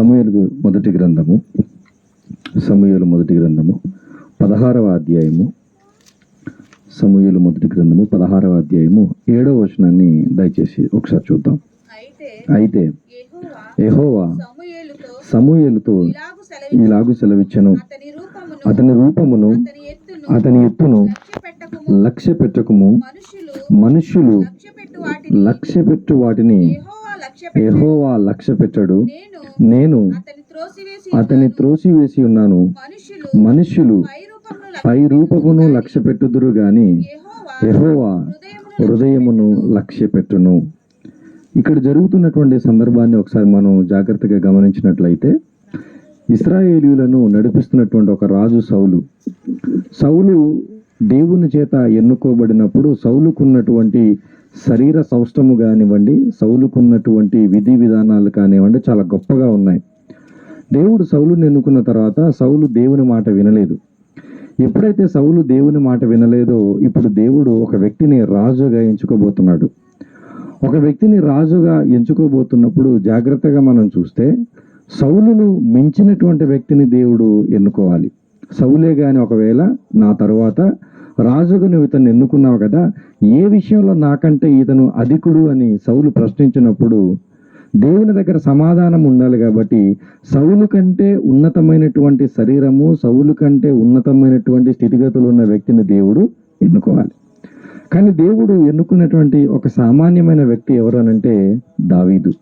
సమూయేలు మొదటి గ్రంథము సమూయేలు మొదటి గ్రంథము పదహారవ అధ్యాయము సమూయేలు మొదటి గ్రంథము పదహారవ అధ్యాయము ఏడవ వచనాన్ని దయచేసి ఒకసారి చూద్దాం. అయితే సమూయేలుతో సమూయేలుతో ఇలాగు సెలవు ఇలాగు సెలవిచ్చను. అతని రూపమును అతని ఎత్తును లక్ష్య పెట్టకము మనుషులు మనుష్యులు లక్ష్య పెట్టు వాటిని. యెహోవా లక్ష్య పెట్టడు నేను అతని త్రోసివేసి ఉన్నాను. మనుషులు మనుష్యులు పై రూపమును లక్ష్య పెట్టుదురు గాని యెహోవా హృదయమును లక్ష్య పెట్టును ఇక్కడ జరుగుతున్నటువంటి సందర్భాన్ని ఒకసారి మనం జాగ్రత్తగా గమనించినట్లయితే ఇస్రాయేలీయులను నడిపిస్తున్నటువంటి ఒక రాజు సౌలు. సౌలు దేవుని చేత ఎన్నుకోబడినప్పుడు సౌలుకున్నటువంటి శరీర సౌష్టము కానివ్వండి సౌలుకున్నటువంటి విధి విధానాలు కానివ్వండి చాలా గొప్పగా ఉన్నాయి. దేవుడు సౌలుని ఎన్నుకున్న తర్వాత సౌలు దేవుని మాట వినలేదు. ఎప్పుడైతే సౌలు దేవుని మాట వినలేదో ఇప్పుడు దేవుడు ఒక వ్యక్తిని రాజుగా ఎంచుకోబోతున్నాడు. ఒక వ్యక్తిని రాజుగా ఎంచుకోబోతున్నప్పుడు జాగ్రత్తగా మనం చూస్తే సౌలును మించినటువంటి వ్యక్తిని దేవుడు ఎన్నుకోవాలి. సౌలే కానీ ఒకవేళ నా తర్వాత రాజుగా నువ్వు ఇతను ఎన్నుకున్నావు కదా ఏ విషయంలో నాకంటే ఇతను అధికుడు అని సౌలు ప్రశ్నించినప్పుడు దేవుని దగ్గర సమాధానం ఉండాలి కాబట్టి సౌలు కంటే ఉన్నతమైనటువంటి శరీరము సౌలు కంటే ఉన్నతమైనటువంటి స్థితిగతులు ఉన్న వ్యక్తిని దేవుడు ఎన్నుకోవాలి. కానీ దేవుడు ఎన్నుకున్నటువంటి ఒక సామాన్యమైన వ్యక్తి ఎవరనంటే దావీదు.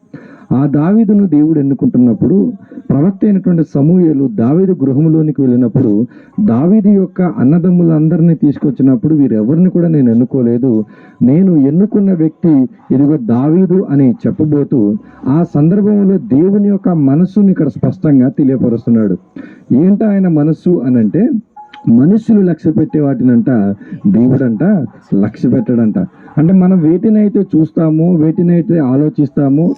ఆ దావీదును దేవుడు ఎన్నుకుంటున్నప్పుడు ప్రవక్త అయినటువంటి సమూహలు దావీదు గృహంలోనికి వెళ్ళినప్పుడు దావీదు యొక్క అన్నదమ్ములందరినీ తీసుకొచ్చినప్పుడు వీరెవరిని కూడా నేను ఎన్నుకోలేదు. నేను ఎన్నుకున్న వ్యక్తి ఇదిగో దావీదు అని చెప్పబోతూ ఆ సందర్భంలో దేవుని యొక్క మనస్సుని ఇక్కడ స్పష్టంగా తెలియపరుస్తున్నాడు. ఏంట ఆయన మనస్సు అని అంటే మనుషులు లక్ష్య పెట్టే వాటినంట దేవుడంట లక్ష్య పెట్టడంట. అంటే మనం వేటినైతే చూస్తామో వేటినైతే ఆలోచిస్తామో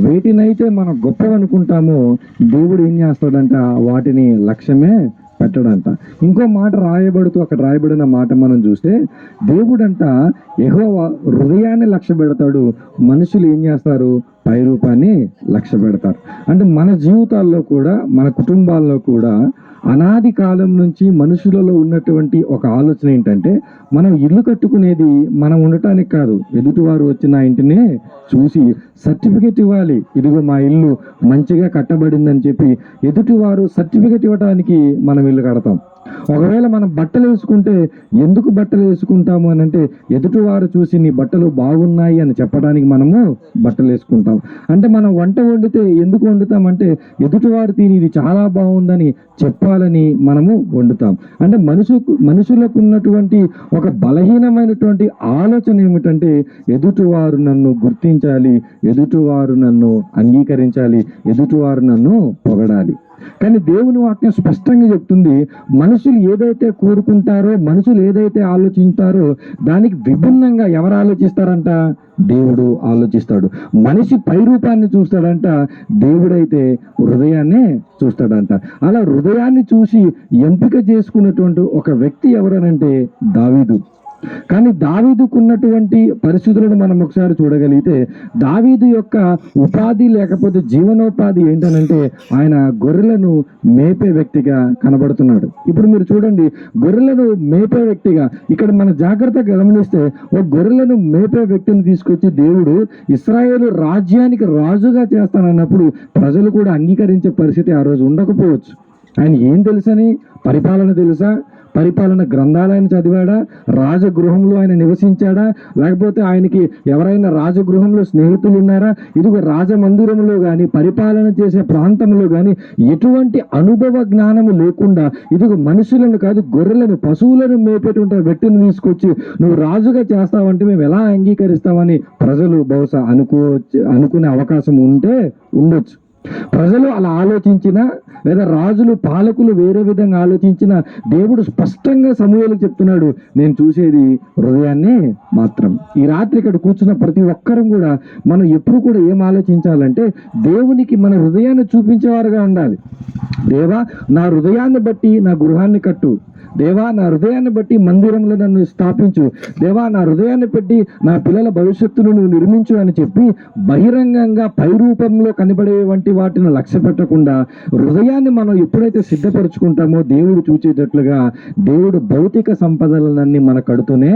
వేటినైతే మనం గొప్ప అనుకుంటామో దేవుడు ఏం చేస్తాడంట? వాటిని లక్ష్యమే పెట్టడంట. ఇంకో మాట రాయబడుతూ అక్కడ రాయబడిన మాట మనం చూస్తే దేవుడంట ఎహో హృదయాన్ని లక్ష్య పెడతాడు. మనుషులు ఏం చేస్తారు? పై రూపాన్ని లక్ష్య పెడతారు. అంటే మన జీవితాల్లో కూడా మన కుటుంబాల్లో కూడా అనాది కాలం నుంచి మనుషులలో ఉన్నటువంటి ఒక ఆలోచన ఏంటంటే మనం ఇల్లు కట్టుకునేది మనం ఉండటానికి కాదు. ఎదుటివారు వచ్చిన ఇంటిని చూసి సర్టిఫికేట్ ఇవ్వాలి. ఇదిగో మా ఇల్లు మంచిగా కట్టబడిందని చెప్పి ఎదుటివారు సర్టిఫికెట్ ఇవ్వడానికి మనం ఇల్లు కడతాం. ఒకవేళ మనం బట్టలు వేసుకుంటే ఎందుకు బట్టలు వేసుకుంటాము అని అంటే ఎదుటివారు చూసి నీ బట్టలు బాగున్నాయి అని చెప్పడానికి మనము బట్టలు వేసుకుంటాం. అంటే మనం వంట వండితే ఎందుకు వండుతామంటే ఎదుటివారు తిని ఇది చాలా బాగుందని చెప్పాలని మనము వండుతాం. అంటే మనుషుకు మనుషులకు ఉన్నటువంటి ఒక బలహీనమైనటువంటి ఆలోచన ఏమిటంటే ఎదుటివారు నన్ను గుర్తించాలి ఎదుటివారు నన్ను అంగీకరించాలి ఎదుటివారు నన్ను పొగడాలి. కానీ దేవుని వాక్యం స్పష్టంగా చెప్తుంది మనుషులు ఏదైతే కోరుకుంటారో మనుషులు ఏదైతే ఆలోచించారో దానికి విభిన్నంగా ఎవరు ఆలోచిస్తారంట? దేవుడు ఆలోచిస్తాడు. మనిషి పై రూపాన్ని చూస్తాడంట దేవుడైతే హృదయాన్ని చూస్తాడంట. అలా హృదయాన్ని చూసి ఎంపిక చేసుకున్నటువంటి ఒక వ్యక్తి ఎవరనంటే దావీదు. కానీ దావీదుకున్నటువంటి పరిస్థితులను మనం ఒకసారి చూడగలిగితే దావీదు యొక్క ఉపాధి లేకపోతే జీవనోపాధి ఏంటనంటే ఆయన గొర్రెలను మేపే వ్యక్తిగా కనబడుతున్నాడు. ఇప్పుడు మీరు చూడండి గొర్రెలను మేపే వ్యక్తిగా ఇక్కడ మన జాగ్రత్తగా గమనిస్తే ఒక గొర్రెలను మేపే వ్యక్తిని తీసుకొచ్చి దేవుడు ఇస్రాయేల్ రాజ్యానికి రాజుగా చేస్తానన్నప్పుడు ప్రజలు కూడా అంగీకరించే పరిస్థితి ఆ రోజు ఉండకపోవచ్చు. ఆయన ఏం తెలుసని? పరిపాలన తెలుసా? పరిపాలన గ్రంథాలయాన్ని చదివాడా? రాజగృహంలో ఆయన నివసించాడా? లేకపోతే ఆయనకి ఎవరైనా రాజగృహంలో స్నేహితులు ఉన్నారా ఇదిగో రాజమందిరంలో కానీ పరిపాలన చేసే ప్రాంతంలో కానీ ఎటువంటి అనుభవ జ్ఞానము లేకుండా ఇదిగో మనుషులను కాదు గొర్రెలను పశువులను మేపేటువంటి వ్యక్తిని తీసుకొచ్చి నువ్వు రాజుగా చేస్తావంటే మేము ఎలా అంగీకరిస్తామని ప్రజలు బహుశా అనుకో అనుకునే అవకాశం ఉంటే ఉండొచ్చు. ప్రజలు అలా ఆలోచించిన లేదా రాజులు పాలకులు వేరే విధంగా ఆలోచించిన దేవుడు స్పష్టంగా సమూహాలు చెప్తున్నాడు నేను చూసేది హృదయాన్ని మాత్రం. ఈ రాత్రి ఇక్కడ కూర్చున్న ప్రతి ఒక్కరం కూడా మనం ఎప్పుడు కూడా ఏం ఆలోచించాలంటే దేవునికి మన హృదయాన్ని చూపించేవారుగా ఉండాలి. దేవా నా హృదయాన్ని బట్టి నా గృహాన్ని కట్టు. దేవా నా హృదయాన్ని బట్టి మందిరంలో నన్ను స్థాపించు. దేవా నా హృదయాన్ని పెట్టి నా పిల్లల భవిష్యత్తును నువ్వు నిర్మించు అని చెప్పి బహిరంగంగా పై రూపంలో కనబడే వంటి వాటిని లక్ష్య పెట్టకుండా హృదయాన్ని మనం ఎప్పుడైతే సిద్ధపరచుకుంటామో దేవుడు చూచేటట్లుగా దేవుడు భౌతిక సంపదలన్నీ మన కడుతూనే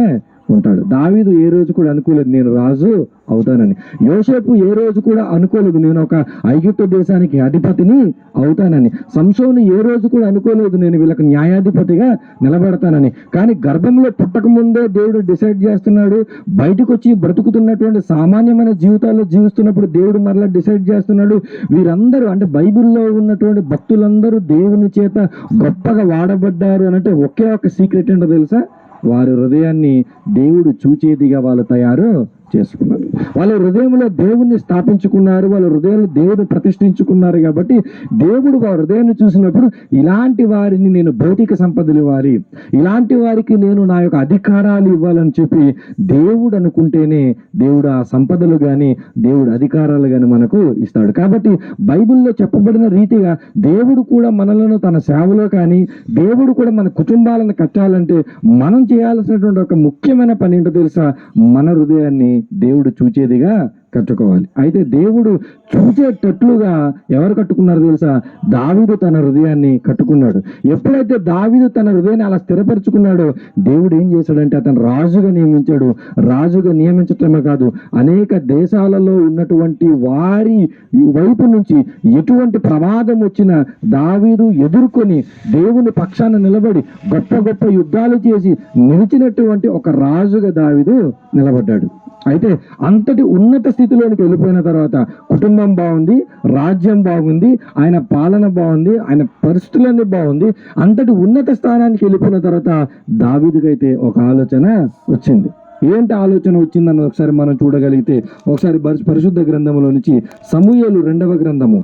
ఉంటాడు. దావీదు ఏ రోజు కూడా అనుకోలేదు నేను రాజు అవుతానని. యోసేపు ఏ రోజు కూడా అనుకోలేదు నేను ఒక ఐగుప్తు దేశానికి అధిపతిని అవుతానని. సంసోను ఏ రోజు కూడా అనుకోలేదు నేను వీళ్ళకి న్యాయాధిపతిగా నిలబడతానని. కానీ గర్భంలో పుట్టక ముందే దేవుడు డిసైడ్ చేస్తున్నాడు బయటకు వచ్చి బ్రతుకుతున్నటువంటి సామాన్యమైన జీవితాల్లో జీవిస్తున్నప్పుడు దేవుడు మరలా డిసైడ్ చేస్తున్నాడు. వీరందరూ అంటే బైబిల్లో ఉన్నటువంటి భక్తులందరూ దేవుని చేత గొప్పగా వాడబడ్డారు అని అంటే ఒకే ఒక సీక్రెట్ ఏంటో తెలుసా? వారి హృదయాన్ని దేవుడు చూచేదిగా వాళ్ళు తయారు చేసుకున్నారు వాళ్ళ హృదయంలో దేవుణ్ణి స్థాపించుకున్నారు వాళ్ళ హృదయంలో దేవుని ప్రతిష్ఠించుకున్నారు కాబట్టి దేవుడు వారి హృదయాన్ని చూసినప్పుడు ఇలాంటి వారిని నేను భౌతిక సంపదలు ఇవ్వాలి ఇలాంటి వారికి నేను నా యొక్క అధికారాలు ఇవ్వాలని చెప్పి దేవుడు అనుకుంటేనే దేవుడు ఆ సంపదలు కానీ దేవుడు అధికారాలు కానీ మనకు ఇస్తాడు. కాబట్టి బైబిల్లో చెప్పబడిన రీతిగా దేవుడు కూడా మనలను తన సేవలో కానీ దేవుడు కూడా మన కుటుంబాలను కట్టాలంటే మనం చేయాల్సినటువంటి ఒక ముఖ్యమైన పని ఏంటో తెలుసా? మన హృదయాన్ని దేవుడు చూచేదిగా కట్టుకోవాలి. అయితే దేవుడు చూచేటట్లుగా ఎవరు కట్టుకున్నారు తెలుసా? దావీదు తన హృదయాన్ని కట్టుకున్నాడు. ఎప్పుడైతే దావీదు తన హృదయాన్ని అలా స్థిరపరచుకున్నాడో దేవుడు ఏం చేశాడంటే అతను రాజుగా నియమించాడు. రాజుగా నియమించటమే కాదు అనేక దేశాలలో ఉన్నటువంటి వారి వైపు నుంచి ఎటువంటి ప్రమాదం వచ్చినా దావీదు ఎదుర్కొని దేవుని పక్షాన నిలబడి గొప్ప గొప్ప యుద్ధాలు చేసి నిలిచినటువంటి ఒక రాజుగా దావీదు నిలబడ్డాడు. అయితే అంతటి ఉన్నత స్థితిలోనికి వెళ్ళిపోయిన తర్వాత కుటుంబం బాగుంది రాజ్యం బాగుంది ఆయన పాలన బాగుంది ఆయన పరిస్థితులన్నీ బాగుంది అంతటి ఉన్నత స్థానానికి వెళ్ళిపోయిన తర్వాత దావీదుకైతే ఒక ఆలోచన వచ్చింది. ఏంటి ఆలోచన వచ్చిందని ఒకసారి మనం చూడగలిగితే ఒకసారి పరిశుద్ధ గ్రంథంలో నుంచి సమూహలు రెండవ గ్రంథము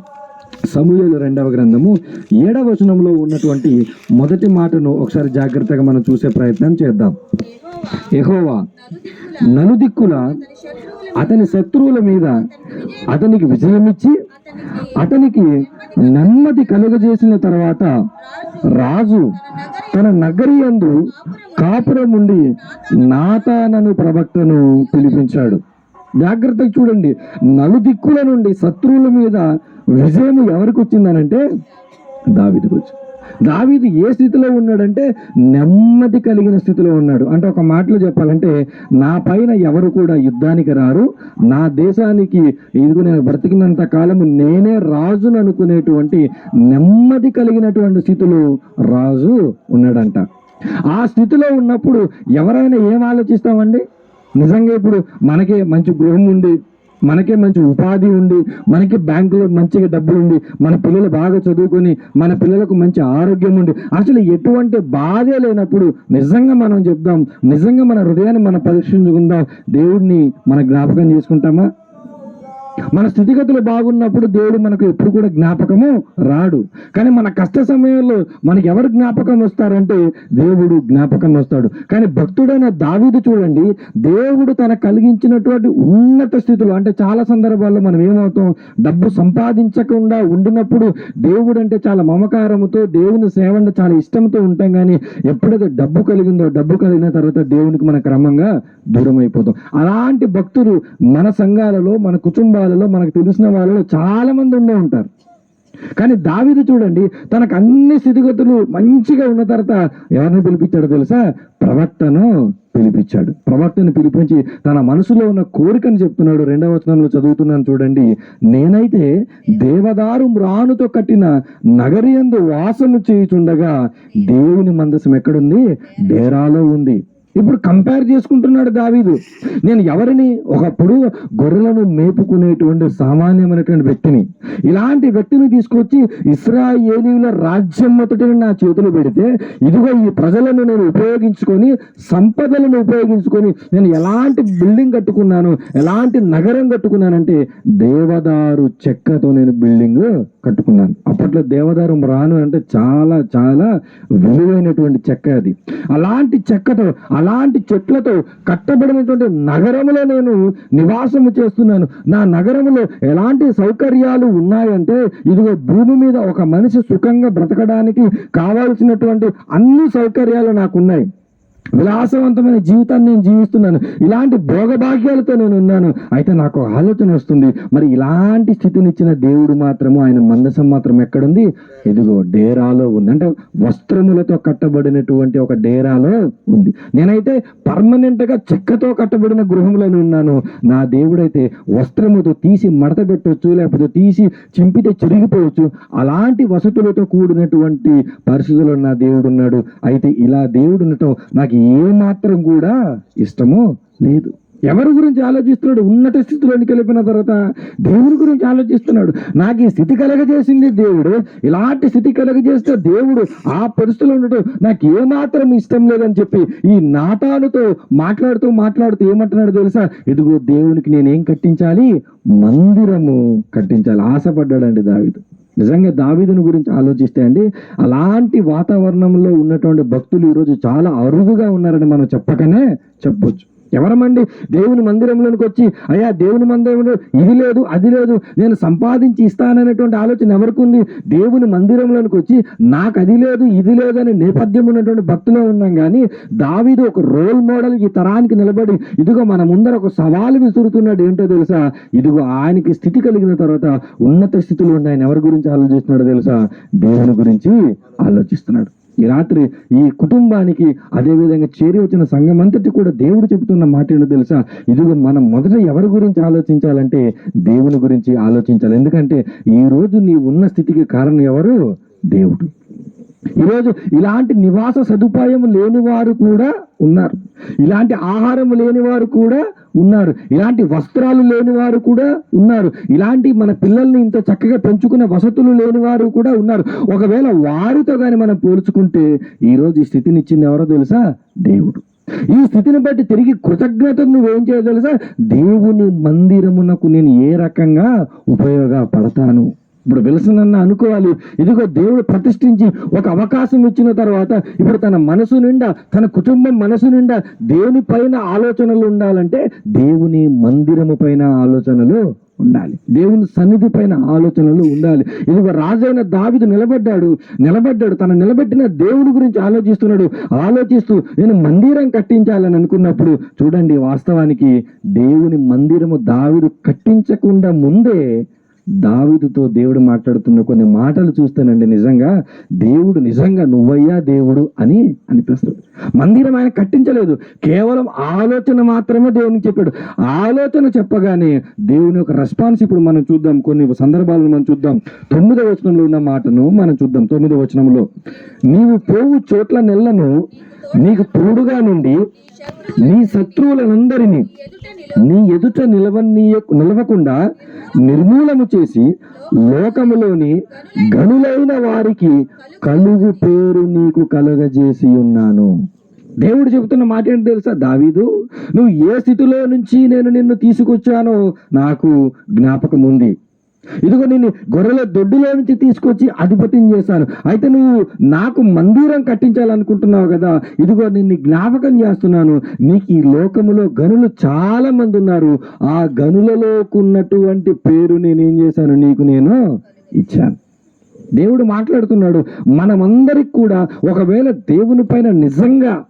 సమూహలు రెండవ గ్రంథము ఏడవ వచనంలో ఉన్నటువంటి మొదటి మాటను ఒకసారి జాగ్రత్తగా మనం చూసే ప్రయత్నం చేద్దాం. ఎహోవా నలుదిక్కుల అతని శత్రువుల మీద అతనికి విజయమిచ్చి అతనికి అతనికి నెమ్మది కలుగజేసిన తర్వాత రాజు తన నగరి యందు కాపురం ఉండి నాతానను ప్రవక్తను పిలిపించాడు. జాగ్రత్తగా చూడండి. నలుదిక్కుల నుండి శత్రువుల మీద విజయం ఎవరికి వచ్చిందనంటే దావిదికి వచ్చింది. దావీదు ఏ స్థితిలో ఉన్నాడంటే నెమ్మది కలిగిన స్థితిలో ఉన్నాడు. అంటే ఒక మాటలో చెప్పాలంటే నా పైన ఎవరు కూడా యుద్ధానికి రారు. నా దేశానికి ఇదిగో నేను బ్రతికినంత కాలము నేనే రాజును అనుకునేటువంటి నెమ్మది కలిగినటువంటి స్థితిలో రాజు ఉన్నాడంట. ఆ స్థితిలో ఉన్నప్పుడు ఎవరైనా ఏం ఆలోచిస్తామండి? నిజంగా ఇప్పుడు మనకే మంచి గృహం ఉండి మనకే మంచి ఉపాధి ఉండి మనకి బ్యాంకులో మంచిగా డబ్బులు ఉండి మన పిల్లలు బాగా చదువుకొని మన పిల్లలకు మంచి ఆరోగ్యం ఉండి అసలు ఎటువంటి బాధే లేనప్పుడు నిజంగా మనం చెప్దాం నిజంగా మన హృదయాన్ని మనం పరీక్షించుకుందాం. దేవుడిని మన జ్ఞాపకం చేసుకుంటామా? మన స్థితిగతులు బాగున్నప్పుడు దేవుడు మనకు ఎప్పుడు కూడా జ్ఞాపకము రాడు. కానీ మన కష్ట సమయంలో మనకి ఎవరు జ్ఞాపకం వస్తారంటే దేవుడు జ్ఞాపకం వస్తాడు. కానీ భక్తుడైన దావీదు చూడండి దేవుడు తన కలిగించినటువంటి ఉన్నత స్థితిలో అంటే చాలా సందర్భాల్లో మనం ఏమవుతాం డబ్బు సంపాదించకుండా ఉండినప్పుడు దేవుడు అంటే చాలా మమకారముతో దేవుని సేవ చాలా ఇష్టంతో ఉంటాం కానీ ఎప్పుడైతే డబ్బు కలిగిందో డబ్బు కలిగిన తర్వాత దేవునికి మన క్రమంగా దూరం అయిపోతాం అలాంటి భక్తులు మన సంఘాలలో మన కుటుంబాలు కుటుంబాలలో మనకు తెలిసిన వాళ్ళలో చాలా మంది ఉండే ఉంటారు. కానీ దావీదు చూడండి తనకు అన్ని స్థితిగతులు మంచిగా ఉన్న తర్వాత ఎవరిని పిలిపించాడో తెలుసా? ప్రవక్తను పిలిపించాడు. ప్రవక్తను పిలిపించి తన మనసులో ఉన్న కోరికను చెప్తున్నాడు. రెండవ వచనంలో చదువుతున్నాను చూడండి. నేనైతే దేవదారు మ్రానుతో కట్టిన నగరియందు వాసము చేయుచుండగా దేవుని మందసం ఎక్కడుంది? డేరాలో ఉంది. ఇప్పుడు కంపేర్ చేసుకుంటున్నాడు దావీదు. నేను ఎవరిని? ఒకప్పుడు గొర్రెలను మేపుకునేటువంటి సామాన్యమైనటువంటి వ్యక్తిని. ఇలాంటి వ్యక్తిని తీసుకొచ్చి ఇస్రాయేలీల రాజ్యం మొదటిని నా చేతులు పెడితే ఇదిగో ఈ ప్రజలను నేను ఉపయోగించుకొని సంపదలను ఉపయోగించుకొని నేను ఎలాంటి బిల్డింగ్ కట్టుకున్నాను ఎలాంటి నగరం కట్టుకున్నానంటే దేవదారు చెక్కతో నేను బిల్డింగ్ కట్టుకున్నాను. అప్పట్లో దేవదారు రాను అంటే చాలా చాలా విలువైనటువంటి చెక్క అది. అలాంటి చెక్కతో అలాంటి చెట్లతో కట్టబడినటువంటి నగరంలో నేను నివాసము చేస్తున్నాను. నా నగరంలో ఎలాంటి సౌకర్యాలు ఉన్నాయంటే ఇదిగో భూమి మీద ఒక మనిషి సుఖంగా బ్రతకడానికి కావాల్సినటువంటి అన్ని సౌకర్యాలు నాకున్నాయి. విలాసవంతమైన జీవితాన్ని నేను జీవిస్తున్నాను. ఇలాంటి భోగభాగ్యాలతో నేను ఉన్నాను. అయితే నాకు ఒక ఆలోచన వస్తుంది. మరి ఇలాంటి స్థితినిచ్చిన దేవుడు మాత్రము ఆయన మందసం మాత్రం ఎక్కడుంది? ఇదిగో డేరాలో ఉంది. అంటే వస్త్రములతో కట్టబడినటువంటి ఒక డేరాలో ఉంది. నేనైతే పర్మనెంట్గా చెక్కతో కట్టబడిన గృహంలోనే ఉన్నాను. నా దేవుడైతే వస్త్రముతో తీసి మడత పెట్టవచ్చు లేకపోతే తీసి చింపితే చిరిగిపోవచ్చు. అలాంటి వసతులతో కూడినటువంటి పరిస్థితుల్లో నా దేవుడు ఉన్నాడు అయితే ఇలా దేవుడు ఉండటం నాకు ఏ మాత్రం కూడా ఇష్టము లేదు. ఎవరి గురించి ఆలోచిస్తున్నాడు? ఉన్నత స్థితిలోనికి వెళ్ళిపోయిన తర్వాత దేవుడి గురించి ఆలోచిస్తున్నాడు. నాకు ఈ స్థితి కలగజేసింది దేవుడు. ఇలాంటి స్థితి కలగజేస్తే దేవుడు ఆ పరిస్థితిలో ఉండటం నాకు ఏమాత్రం ఇష్టం లేదని చెప్పి ఈ నాటాలతో మాట్లాడుతూ మాట్లాడుతూ ఏమంటున్నాడు తెలుసా? ఇదిగో దేవునికి నేనేం కట్టించాలి? మందిరము కట్టించాలి. ఆశపడ్డాడండి దావిదు. నిజంగా దావీదుని గురించి ఆలోచిస్తే అండి అలాంటి వాతావరణంలో ఉన్నటువంటి భక్తులు ఈరోజు చాలా అరుదుగా ఉన్నారని మనం చెప్పకనే చెప్పొచ్చు. ఎవరమండి? దేవుని మందిరంలోనికి వచ్చి అయ్యా దేవుని మందిరంలో ఇది లేదు అది లేదు నేను సంపాదించి ఇస్తాననేటువంటి ఆలోచన ఎవరికి ఉంది? దేవుని మందిరంలోనికి వచ్చి నాకు అది లేదు ఇది లేదు అనే నేపథ్యం ఉన్నటువంటి భక్తులో ఉన్నాం కానీ దావీదు ఒక రోల్ మోడల్ ఈ తరానికి నిలబడి ఇదిగో మన ముందర ఒక సవాలు విసురుతున్నాడు ఏంటో తెలుసా? ఇదిగో ఆయనకి స్థితి కలిగిన తర్వాత ఉన్నత స్థితిలో ఉన్న ఆయన ఎవరి గురించి ఆలోచిస్తున్నాడో తెలుసా? దేవుని గురించి ఆలోచిస్తున్నాడు. ఈ రాత్రి ఈ కుటుంబానికి అదే విధంగా చేరి వచ్చిన సంఘం అంతటి కూడా దేవుడు చెబుతున్న మాట ఏంటో తెలుసా? ఇదిగో మనం మొదట ఎవరి గురించి ఆలోచించాలంటే దేవుని గురించి ఆలోచించాలి. ఎందుకంటే ఈ రోజు నీ ఉన్న స్థితికి కారణం ఎవరు? దేవుడు. ఈరోజు ఇలాంటి నివాస సదుపాయం లేని వారు కూడా ఉన్నారు. ఇలాంటి ఆహారం లేని వారు కూడా ఉన్నారు. ఇలాంటి వస్త్రాలు లేని వారు కూడా ఉన్నారు. ఇలాంటి మన పిల్లల్ని ఇంత చక్కగా పెంచుకునే వసతులు లేని వారు కూడా ఉన్నారు. ఒకవేళ వారితో కానీ మనం పోల్చుకుంటే ఈరోజు ఈ స్థితిని ఇచ్చింది ఎవరో తెలుసా? దేవుడు. ఈ స్థితిని బట్టి తిరిగి కృతజ్ఞతను నువ్వేం చేయాలి తెలుసా? దేవుని మందిరమునకు నేను ఏ రకంగా ఉపయోగపడతాను? ఇప్పుడు విలసనన్న అనుకోవాలి. ఇదిగో దేవుడు ప్రతిష్ఠించి ఒక అవకాశం ఇచ్చిన తర్వాత ఇప్పుడు తన మనసు నిండా తన కుటుంబం మనసు నిండా దేవుని పైన ఆలోచనలు ఉండాలంటే దేవుని మందిరము పైన ఆలోచనలు ఉండాలి. దేవుని సన్నిధి పైన ఆలోచనలు ఉండాలి. ఇదిగో రాజైన దావిదు నిలబడ్డాడు. నిలబడ్డాడు. తన నిలబెట్టిన దేవుని గురించి ఆలోచిస్తున్నాడు. ఆలోచిస్తూ నేను మందిరం కట్టించాలని అనుకున్నప్పుడు చూడండి వాస్తవానికి దేవుని మందిరము దావిడు కట్టించకుండా ముందే దావిదుతో దేవుడు మాట్లాడుతున్న కొన్ని మాటలు చూస్తేనండి నిజంగా. దేవుడు నిజంగా నువ్వయ్యా దేవుడు అని అనిపిస్తుంది. మందిరం ఆయన కట్టించలేదు. కేవలం ఆలోచన మాత్రమే దేవునికి చెప్పాడు. ఆలోచన చెప్పగానే దేవుని యొక్క రెస్పాన్స్ ఇప్పుడు మనం చూద్దాం. కొన్ని సందర్భాలను మనం చూద్దాం. తొమ్మిదో వచనంలో ఉన్న మాటను మనం చూద్దాం. తొమ్మిదో వచనంలో నీవు పోవు చోట్ల నెల్లను నీకు తోడుగా నుండి నీ శత్రువులనందరినీ నీ ఎదుట నిలవనీయ నిలవకుండా నిర్మూలము చేసి లోకములోని గనులైన వారికి కలుగు పేరు నీకు కలుగజేసి ఉన్నాను. దేవుడు చెబుతున్న మాట ఏంటి తెలుసా? దావీదు నువ్వు ఏ స్థితిలో నుంచి నేను నిన్ను తీసుకొచ్చానో నాకు జ్ఞాపకం ఉంది ఇదిగో నేను గొర్రెల దొడ్డులో నుంచి తీసుకొచ్చి అధిపతిని చేశాను. అయితే నువ్వు నాకు మందిరం కట్టించాలనుకుంటున్నావు కదా ఇదిగో నిన్ను జ్ఞాపకం చేస్తున్నాను. నీకు ఈ లోకములో గనులు చాలా మంది ఉన్నారు. ఆ గనులలోకి ఉన్నటువంటి పేరు నేనేం చేశాను? నీకు నేను ఇచ్చాను. దేవుడు మాట్లాడుతున్నాడు. మనమందరికి కూడా ఒకవేళ దేవుని పైన నిజంగా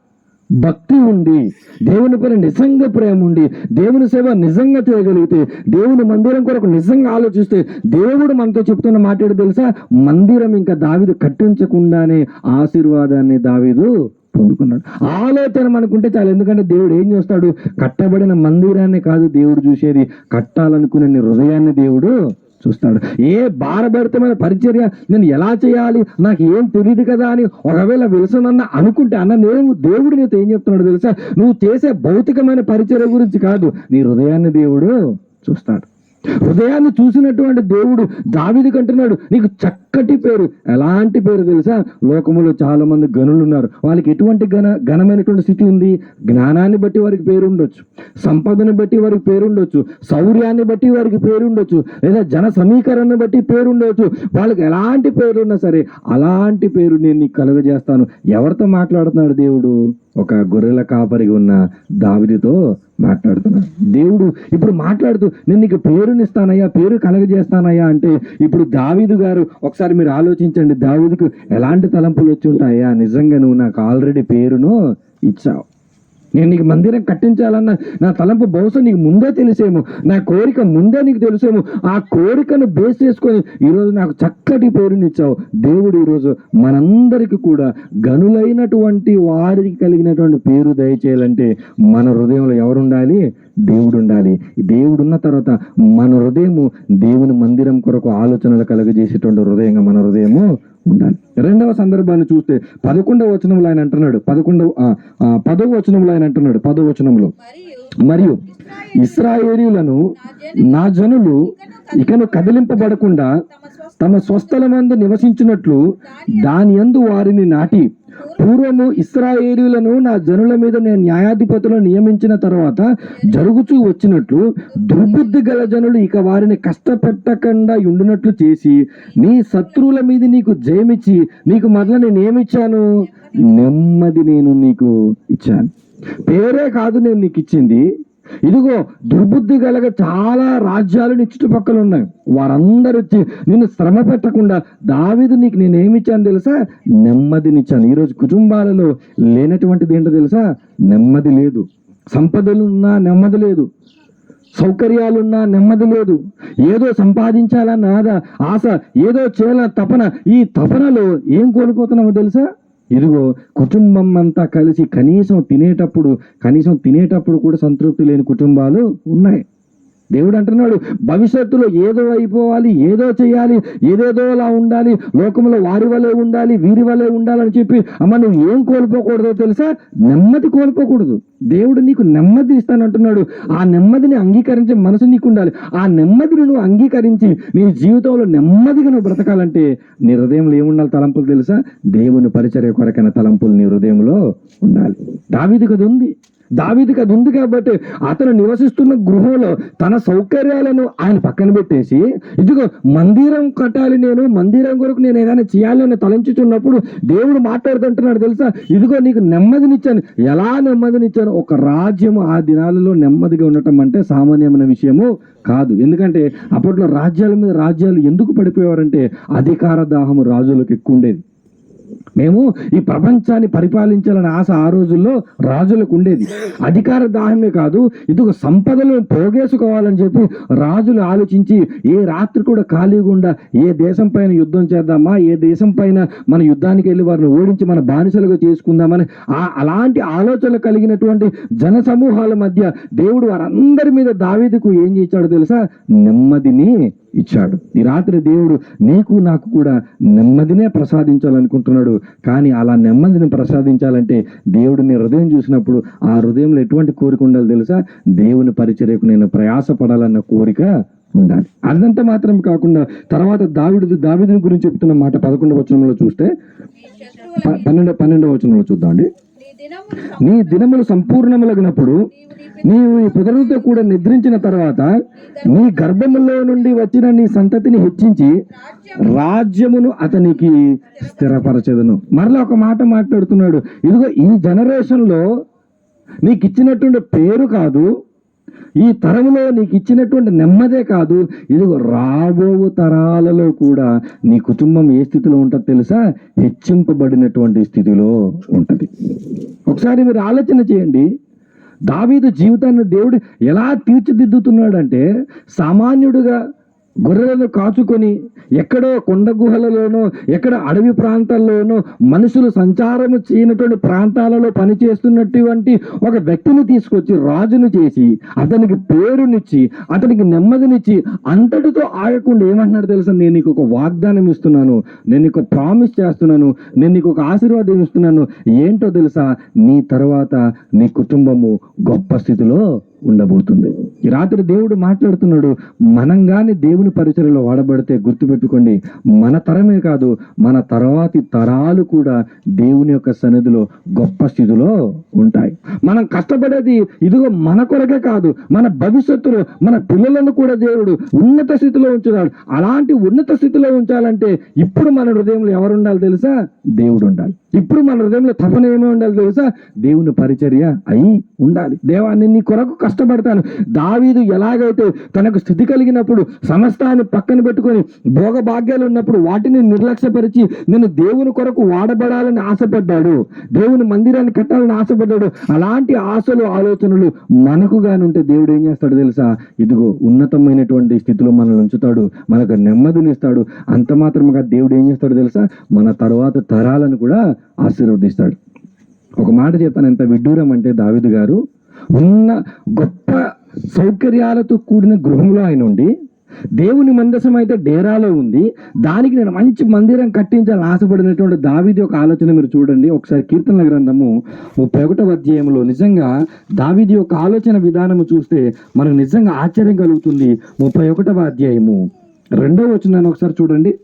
భక్తి ఉండి దేవుని పైన నిజంగా ప్రేమ ఉండి దేవుని సేవ నిజంగా చేయగలిగితే దేవుని మందిరం కొరకు నిజంగా ఆలోచిస్తే దేవుడు మనతో చెప్తున్న మాట తెలుసా? మందిరం ఇంకా దావిదు కట్టించకుండానే ఆశీర్వాదాన్ని దావీదు పొందుకున్నాడు. ఆలోచన మనకుంటే చాలు ఎందుకంటే దేవుడు ఏం చేస్తాడు? కట్టబడిన మందిరాన్ని కాదు దేవుడు చూసేది. కట్టాలనుకునే హృదయాన్ని దేవుడు చూస్తాడు ఏ భారభరితమైన పరిచర్య నేను ఎలా చేయాలి? నాకు ఏం తెలియదు కదా అని ఒకవేళ విలసనన్న అనుకుంటే అన్న నేను దేవుడు నీతో ఏం చెప్తున్నాడు తెలుసా? నువ్వు చేసే భౌతికమైన పరిచర్య గురించి కాదు. నీ హృదయాన్ని దేవుడు చూస్తాడు. హృదయాన్ని చూసినటువంటి దేవుడు దావిది కంటున్నాడు. నీకు చక్కటి పేరు. ఎలాంటి పేరు తెలుసా? లోకములో చాలా మంది గనులు ఉన్నారు. వాళ్ళకి ఎటువంటి ఘన ఘనమైనటువంటి స్థితి ఉంది? జ్ఞానాన్ని బట్టి వారికి పేరు ఉండొచ్చు. సంపదను బట్టి వారికి పేరు ఉండొచ్చు. శౌర్యాన్ని బట్టి వారికి పేరు ఉండొచ్చు. లేదా జన సమీకరణను బట్టి పేరు ఉండొచ్చు. వాళ్ళకి ఎలాంటి పేరు ఉన్నా సరే అలాంటి పేరు నేను నీకు కలుగజేస్తాను. ఎవరితో మాట్లాడుతున్నాడు దేవుడు? ఒక గొర్రెల కాపరిగా ఉన్న దావిదితో మాట్లాడుతున్నాడు దేవుడు ఇప్పుడు మాట్లాడుతూ నేను నీకు పేరునిస్తానయ్యా పేరు కలగజేస్తానయ్యా అంటే ఇప్పుడు దావీదు గారు ఒకసారి మీరు ఆలోచించండి దావీదుకు ఎలాంటి తలంపులు వచ్చి ఉంటాయా? నిజంగా నువ్వు నాకు ఆల్రెడీ పేరును ఇచ్చావు. నేను నీకు మందిరం కట్టించాలన్న నా తలంపు బహుశా నీకు ముందే తెలిసేమో నా కోరిక ముందే నీకు తెలిసేమో ఆ కోరికను బేస్ చేసుకొని ఈరోజు నాకు చక్కటి పేరునిచ్చావు దేవుడు ఈరోజు మనందరికీ కూడా గనులైనటువంటి వారికి కలిగినటువంటి పేరు దయచేయాలంటే మన హృదయంలో ఎవరుండాలి? దేవుడు ఉండాలి దేవుడు ఉన్న తర్వాత మన హృదయము దేవుని మందిరం కొరకు ఆలోచనలు కలగజేసేటువంటి హృదయంగా మన హృదయము ఉండాలి. రెండవ సందర్భాన్ని చూస్తే పదకొండవ వచనంలో ఆయన అంటున్నాడు. పదకొండవ ఆ, పదవ వచనంలో ఆయన అంటున్నాడు. పదవ వచనంలో. మరియు ఇస్రాయేలీలను నా జనులు ఇకను కదిలింపబడకుండా తమ స్వస్థలమందు నివసించినట్లు దాని యందు వారిని నాటి పూర్వము ఇస్రాయేలీలను నా జనుల మీద నేను న్యాయాధిపతులను నియమించిన తర్వాత జరుగుచూ వచ్చినట్లు దుర్బుద్ధి గల జనులు ఇక వారిని కష్టపెట్టకుండా ఉండినట్లు చేసి నీ శత్రువుల మీద నీకు జయమిచ్చి నీకు మరల నేను ఏమిచ్చాను నెమ్మది నేను నీకు ఇచ్చాను. పేరే కాదు నేను నీకు ఇచ్చింది. ఇదిగో దుర్బుద్ధి గలగ చాలా రాజ్యాలు నీ చుట్టుపక్కల ఉన్నాయి. వారందరూ వచ్చి నిన్ను శ్రమ పెట్టకుండా దావిదు నీకు నేనేమిచ్చాను తెలుసా? నెమ్మదినిచ్చాను ఈరోజు కుటుంబాలలో లేనటువంటిది ఏంటో తెలుసా? నెమ్మది లేదు. సంపదలు ఉన్నా నెమ్మది లేదు. సౌకర్యాలున్నా నెమ్మది లేదు. ఏదో సంపాదించాలన్న ఆద ఆశ ఏదో చేయాల తపన. ఈ తపనలో ఏం కోల్పోతున్నామో తెలుసా? ఇదిగో కుటుంబం అంతా కలిసి కనీసం తినేటప్పుడు కనీసం తినేటప్పుడు కూడా సంతృప్తి లేని కుటుంబాలు ఉన్నాయి. దేవుడు అంటున్నాడు భవిష్యత్తులో ఏదో అయిపోవాలి ఏదో చేయాలి ఏదేదోలా ఉండాలి లోకంలో వారి వలే ఉండాలి వీరి వలే ఉండాలని చెప్పి అమ్మ నువ్వు ఏం కోల్పోకూడదో తెలుసా? నెమ్మది కోల్పోకూడదు. దేవుడు నీకు నెమ్మది ఇస్తానంటున్నాడు ఆ నెమ్మదిని అంగీకరించే మనసు నీకు ఉండాలి ఆ నెమ్మదిని నువ్వు అంగీకరించి నీ జీవితంలో నెమ్మదిగా నువ్వు బ్రతకాలంటే నీ హృదయంలో ఏముండాలి తలంపులు తెలుసా? దేవుని పరిచర్య కొరకైన తలంపులు నీ హృదయంలో ఉండాలి. దావిది కదా ఉంది. దావీదికి అది ఉంది కాబట్టి అతను నివసిస్తున్న గృహంలో తన సౌకర్యాలను ఆయన పక్కన పెట్టేసి ఇదిగో మందిరం కట్టాలి నేను మందిరం కొరకు నేను ఏదైనా చేయాలి అని తలంచుతున్నప్పుడు దేవుడు మాట్లాడుతుంటున్నాడు తెలుసా? ఇదిగో నీకు నెమ్మదినిచ్చాను. ఎలా నెమ్మదినిచ్చాను? ఒక రాజ్యం ఆ దినాలలో నెమ్మదిగా ఉండటం అంటే సామాన్యమైన విషయము కాదు. ఎందుకంటే అప్పట్లో రాజ్యాల మీద రాజ్యాలు ఎందుకు పడిపోయేవారంటే అధికార దాహము రాజులకు ఎక్కువ ఉండేది. మేము ఈ ప్రపంచాన్ని పరిపాలించాలని ఆశ ఆ రోజుల్లో రాజులకు ఉండేది. అధికార దాహమే కాదు ఇది ఒక సంపదలను పోగేసుకోవాలని చెప్పి రాజులు ఆలోచించి ఏ రాత్రి కూడా ఖాళీగా ఏ దేశం పైన యుద్ధం చేద్దామా ఏ దేశం పైన మన యుద్ధానికి వెళ్ళి వారిని ఓడించి మన బానిసలుగా చేసుకుందామని ఆ అలాంటి ఆలోచనలు కలిగినటువంటి జన సమూహాల మధ్య దేవుడు వారందరి మీద దావీదుకు ఏం చేశాడో తెలుసా? నెమ్మదిని ఇచ్చాడు. ఈ రాత్రి దేవుడు నీకు నాకు కూడా నెమ్మదినే ప్రసాదించాలనుకుంటున్నాడు. కానీ అలా నెమ్మదిని ప్రసాదించాలంటే దేవుడు నీ హృదయం చూసినప్పుడు ఆ హృదయంలో ఎటువంటి కోరిక ఉండాలి తెలుసా? దేవుని పరిచర్యకు నేను ప్రయాసపడాలన్న కోరిక ఉండాలి. అదంతా మాత్రం కాకుండా తర్వాత దావిడు దావిదుని గురించి చెప్తున్న మాట పదకొండవ వచనంలో చూస్తే పన్నెండు పన్నెండవ పన్నెండవ వచనంలో చూద్దామండి. నీ దినములు సంపూర్ణములగినప్పుడు నీవు ఈ పుదరులతో కూడా నిద్రించిన తర్వాత నీ గర్భములో నుండి వచ్చిన నీ సంతతిని హెచ్చించి రాజ్యమును అతనికి స్థిరపరచదును. మరలా ఒక మాట మాట్లాడుతున్నాడు. ఇదిగో ఈ జనరేషన్లో నీకు ఇచ్చినటువంటి పేరు కాదు ఈ తరంలో నీకు ఇచ్చినటువంటి నెమ్మదే కాదు. ఇదిగో రాబో తరాలలో కూడా నీ కుటుంబం ఏ స్థితిలో ఉంటుంది తెలుసా? హెచ్చింపబడినటువంటి స్థితిలో ఉంటుంది. ఒకసారి మీరు ఆలోచన చేయండి. దావీదు జీవితాన్ని దేవుడు ఎలా తీర్చిదిద్దుతున్నాడంటే సామాన్యుడుగా గొర్రెలను కాచుకొని ఎక్కడో కొండ గుహలలోనో ఎక్కడ అడవి ప్రాంతాల్లోనో మనుషులు సంచారము చేయనటువంటి ప్రాంతాలలో పనిచేస్తున్నటువంటి ఒక వ్యక్తిని తీసుకొచ్చి రాజును చేసి అతనికి పేరునిచ్చి అతనికి నెమ్మదినిచ్చి అంతటితో ఆగకుండా ఏమంటున్నాడు తెలుసా? నేను నీకు ఒక వాగ్దానం ఇస్తున్నాను నేను నీకు ప్రామిస్ చేస్తున్నాను నేను నీకు ఒక ఆశీర్వాదం ఇస్తున్నాను. ఏంటో తెలుసా? నీ తర్వాత నీ కుటుంబము గొప్ప స్థితిలో ఉండబోతుంది. ఈ రాత్రి దేవుడు మాట్లాడుతున్నాడు మనం గాని దేవుని పరిచయలో వాడబడితే గుర్తుపెట్టుకోండి మన తరమే కాదు మన తర్వాతి తరాలు కూడా దేవుని యొక్క సన్నిధిలో గొప్ప స్థితిలో ఉంటాయి. మనం కష్టపడేది ఇదిగో మన కొరకే కాదు మన భవిష్యత్తులో మన పిల్లలను కూడా దేవుడు ఉన్నత స్థితిలో ఉంచుతాడు. అలాంటి ఉన్నత స్థితిలో ఉంచాలంటే ఇప్పుడు మన హృదయంలో ఎవరు ఉండాలి తెలుసా? దేవుడు ఉండాలి. ఇప్పుడు మన హృదయంలో తపన ఏమీ ఉండాలి తెలుసా? దేవుని పరిచర్య అయి ఉండాలి. దేవాన్ని నీ కొరకు కష్టపడతాను. దావీదు ఎలాగైతే తనకు స్థితి కలిగినప్పుడు సమస్తాన్ని పక్కన పెట్టుకొని భోగభాగ్యాలు ఉన్నప్పుడు వాటిని నిర్లక్ష్యపరిచి నేను దేవుని కొరకు వాడబడాలని ఆశపడ్డాడు. దేవుని మందిరాన్ని కట్టాలని ఆశపడ్డాడు. అలాంటి ఆశలు ఆలోచనలు మనకు ఉంటే దేవుడు ఏం చేస్తాడు తెలుసా? ఇదిగో ఉన్నతమైనటువంటి స్థితిలో మనల్ని ఉంచుతాడు. మనకు నెమ్మదినిస్తాడు అంత మాత్రముగా దేవుడు ఏం చేస్తాడు తెలుసా? మన తర్వాత తరాలను కూడా ఆశీర్వదిస్తాడు. ఒక మాట చెప్తాను. ఎంత విడ్డూరం అంటే దావిదు గారు ఉన్న గొప్ప సౌకర్యాలతో కూడిన గృహంలో ఆయన ఉండి దేవుని మందసం అయితే డేరాలో ఉంది. దానికి నేను మంచి మందిరం కట్టించాలని ఆశపడినటువంటి దావీది ఒక ఆలోచన మీరు చూడండి. ఒకసారి కీర్తనల గ్రంథము ముప్పై ఒకటవ అధ్యాయంలో నిజంగా దావీది యొక్క ఆలోచన విధానము చూస్తే మనకు నిజంగా ఆశ్చర్యం కలుగుతుంది. ముప్పై ఒకటవ అధ్యాయము. రెండవ వచనాన్ని ఒకసారి చూడండి.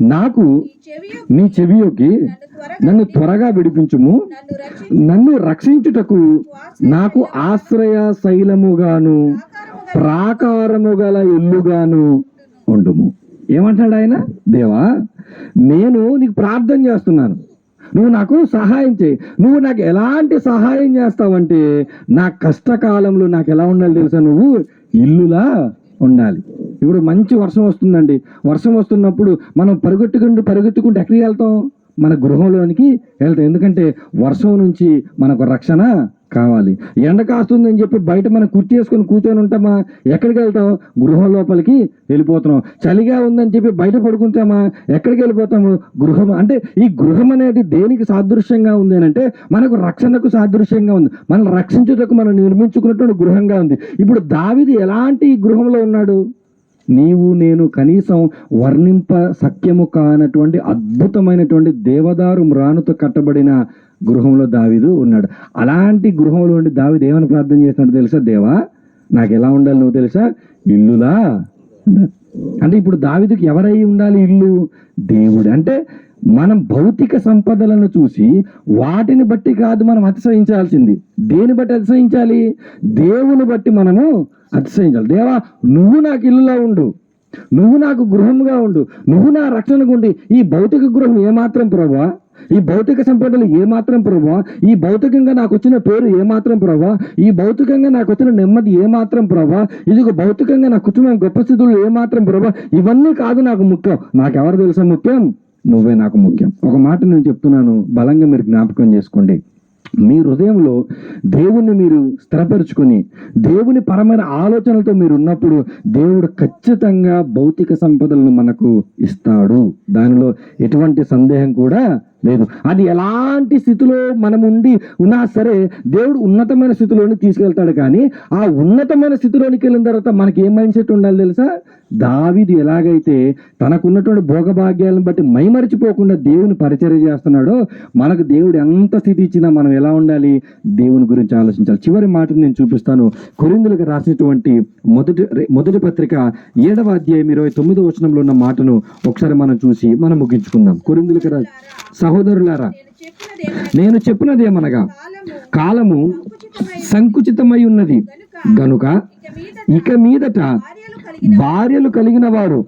నాకు నీ చెవియోకి నన్ను త్వరగా విడిపించుము. నన్ను రక్షించుటకు నాకు ఆశ్రయ శైలముగాను ప్రాకారము గల ఇల్లుగాను ఉండుము. ఏమంటాడు ఆయన? దేవా నేను నీకు ప్రార్థన చేస్తున్నాను. నువ్వు నాకు సహాయం చేయి. నువ్వు నాకు ఎలాంటి సహాయం చేస్తావంటే నా కష్టకాలంలో నాకు ఎలా ఉండాలి తెలుసా? నువ్వు ఇల్లులా ఉండాలి. ఇప్పుడు మంచి వర్షం వస్తుందండి. వర్షం వస్తున్నప్పుడు మనం పరుగెట్టుకుంటూ పరుగెట్టుకుంటూ ఎక్కడికి వెళ్తాం? మన గృహంలోనికి వెళ్తాం. ఎందుకంటే వర్షం నుంచి మనకు రక్షణ కావాలి. ఎండ కాస్తుందని చెప్పి బయట మనం కుర్చీ వేసుకొని కూర్చొని ఉంటామా? ఎక్కడికి వెళ్తాం గృహం లోపలికి వెళ్ళిపోతున్నాం. చలిగా ఉందని చెప్పి బయట పడుకుంటామా? ఎక్కడికి వెళ్ళిపోతాము? గృహం. అంటే ఈ గృహం అనేది దేనికి సాదృశ్యంగా ఉంది అని అంటే మనకు రక్షణకు సాదృశ్యంగా ఉంది. మనం రక్షించుటకు మనం నిర్మించుకున్నటువంటి గృహంగా ఉంది. ఇప్పుడు దావిది ఎలాంటి గృహంలో ఉన్నాడు? నీవు నేను కనీసం వర్ణింప సఖ్యము కానటువంటి అద్భుతమైనటువంటి దేవదారు మ్రానుతో కట్టబడిన గృహంలో దావిదు ఉన్నాడు. అలాంటి గృహంలో ఉండి దావిదు ఏమని ప్రార్థన చేస్తున్నాడు తెలుసా? దేవా నాకు ఎలా ఉండాలి నువ్వు తెలుసా? ఇల్లులా అంటే ఇప్పుడు దావిదుకి ఎవరై ఉండాలి ఇల్లు? దేవుడు. అంటే మనం భౌతిక సంపదలను చూసి వాటిని బట్టి కాదు మనం అతిశయించాల్సింది. దేని బట్టి అతిశయించాలి? దేవుని బట్టి మనము అతిశయించాలి. దేవా నువ్వు నాకు ఇల్లులా ఉండు. నువ్వు నాకు గృహంగా ఉండు. నువ్వు నా రక్షణకు ఉండి. ఈ భౌతిక గృహం ఏమాత్రం ప్రభా ఈ భౌతిక సంపదలు ఏమాత్రం ప్రభా? ఈ భౌతికంగా నాకు వచ్చిన పేరు ఏమాత్రం ప్రభా? ఈ భౌతికంగా నాకు వచ్చిన నెమ్మది ఏమాత్రం ప్రభా? ఇదిగో భౌతికంగా నా కుటుంబం గొప్ప స్థితులు ఏమాత్రం ప్రభా? ఇవన్నీ కాదు నాకు ముఖ్యం. నాకెవరు తెలుసా ముఖ్యం? నువ్వే నాకు ముఖ్యం. ఒక మాట నేను చెప్తున్నాను. బలంగా మీరు జ్ఞాపకం చేసుకోండి. మీ హృదయంలో దేవుణ్ణి మీరు స్థిరపరుచుకొని దేవుని పరమైన ఆలోచనలతో మీరు ఉన్నప్పుడు దేవుడు ఖచ్చితంగా భౌతిక సంపదలను మనకు ఇస్తాడు. దానిలో ఎటువంటి సందేహం కూడా లేదు. అది ఎలాంటి స్థితిలో మనం ఉండి ఉన్నా సరే దేవుడు ఉన్నతమైన స్థితిలోని తీసుకెళ్తాడు కానీ ఆ ఉన్నతమైన స్థితిలోనికి వెళ్ళిన తర్వాత మనకి ఏం మైండ్ సెట్ ఉండాలి తెలుసా? దావిది ఎలాగైతే తనకున్నటువంటి భోగభాగ్యాలను బట్టి మైమరిచిపోకుండా దేవుని పరిచర్య చేస్తున్నాడో మనకు దేవుడు ఎంత స్థితి ఇచ్చినా మనం ఎలా ఉండాలి? దేవుని గురించి ఆలోచించాలి. చివరి మాటను నేను చూపిస్తాను. కొరిందులకు రాసినటువంటి మొదటి మొదటి పత్రిక ఏడవ అధ్యాయం ఇరవై తొమ్మిదో వచనంలో ఉన్న మాటను ఒకసారి మనం చూసి మనం ముగించుకుందాం. కొరిందులకు రా సహోదరులారా నేను చెప్పినదేమనగా ఏమనగా కాలము సంకుచితమై ఉన్నది. గనుక ఇక మీదట భార్యలు కలిగిన భార్యలు వారు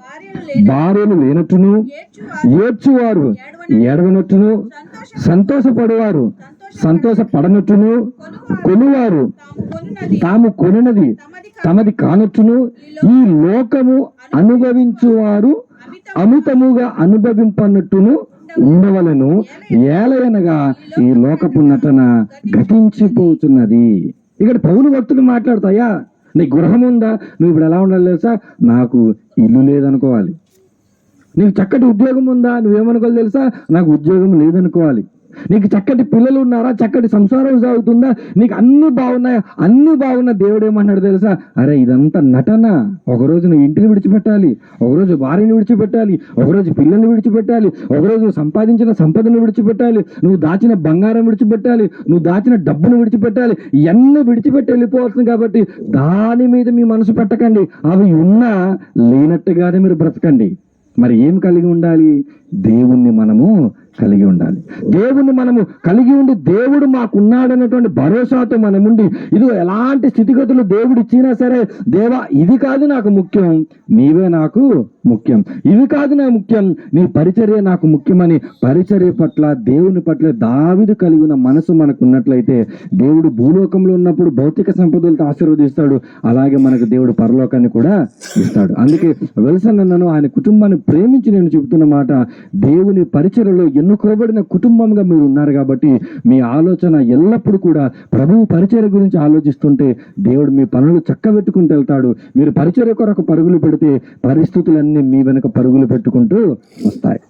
భార్యలు లేనట్టును ఏడ్చువారు ఏడవనట్టును సంతోషపడేవారు సంతోషపడనట్టును కొనువారు తాము తాము కొనినది తమది కానట్టును ఈ లోకము అనుభవించువారు అమితముగా అనుభవింపనట్టును ఉండవలను ఏలయనగా ఈ లోకపు నటన గతించిపోతున్నది. ఇక్కడ పౌలు భక్తులు మాట్లాడతాయా? నీ గృహం ఉందా? నువ్వు ఇప్పుడు ఎలా ఉండాలి తెలుసా? నాకు ఇల్లు లేదనుకోవాలి. నీకు చక్కటి ఉద్యోగం ఉందా? నువ్వేమనుకోవాలి తెలుసా? నాకు ఉద్యోగం లేదనుకోవాలి. నీకు చక్కటి పిల్లలు ఉన్నారా? చక్కటి సంసారం సాగుతుందా? నీకు అన్ని బాగున్నాయా? అన్ని బాగున్న దేవుడు ఏమన్నాడు తెలుసా? అరే ఇదంతా నటన. ఒకరోజు నువ్వు ఇంటిని విడిచిపెట్టాలి ఒకరోజు భార్యని విడిచిపెట్టాలి ఒకరోజు పిల్లల్ని విడిచిపెట్టాలి ఒకరోజు నువ్వు సంపాదించిన సంపదను విడిచిపెట్టాలి నువ్వు దాచిన బంగారం విడిచిపెట్టాలి నువ్వు దాచిన డబ్బును విడిచిపెట్టాలి ఇవన్నీ విడిచిపెట్టి వెళ్ళిపోతుంది కాబట్టి దాని మీద మీ మనసు పెట్టకండి. అవి ఉన్నా లేనట్టుగానే మీరు బ్రతకండి. మరి ఏం కలిగి ఉండాలి? దేవుణ్ణి మనము కలిగి ఉండాలి. దేవుణ్ణి మనము కలిగి ఉండి దేవుడు మాకు ఉన్నాడనేటువంటి భరోసాతో మనముండి ఇది ఎలాంటి స్థితిగతులు దేవుడు ఇచ్చినా సరే దేవా ఇది కాదు నాకు ముఖ్యం నీవే నాకు ముఖ్యం. ఇవి కాదు నా ముఖ్యం నీ పరిచర్య నాకు ముఖ్యమని పరిచర్య పట్ల దేవుని పట్ల దావిదు కలిగి ఉన్న మనసు మనకు ఉన్నట్లయితే దేవుడు భూలోకంలో ఉన్నప్పుడు భౌతిక సంపదలతో ఆశీర్వదిస్తాడు అలాగే మనకు దేవుడు పరలోకాన్ని కూడా ఇస్తాడు. అందుకే వెల్సన్ అన్నను ఆయన కుటుంబాన్ని ప్రేమించి నేను చెబుతున్న మాట దేవుని పరిచర్యలో ఎన్నుకోబడిన కుటుంబంగా మీరు ఉన్నారు కాబట్టి మీ ఆలోచన ఎల్లప్పుడూ కూడా ప్రభువు పరిచయ గురించి ఆలోచిస్తుంటే దేవుడు మీ పనులు చక్కబెట్టుకుంటూ వెళ్తాడు. మీరు పరిచయ కొరకు పరుగులు పెడితే పరిస్థితులన్నీ మీ వెనుక పరుగులు పెట్టుకుంటూ వస్తాయి.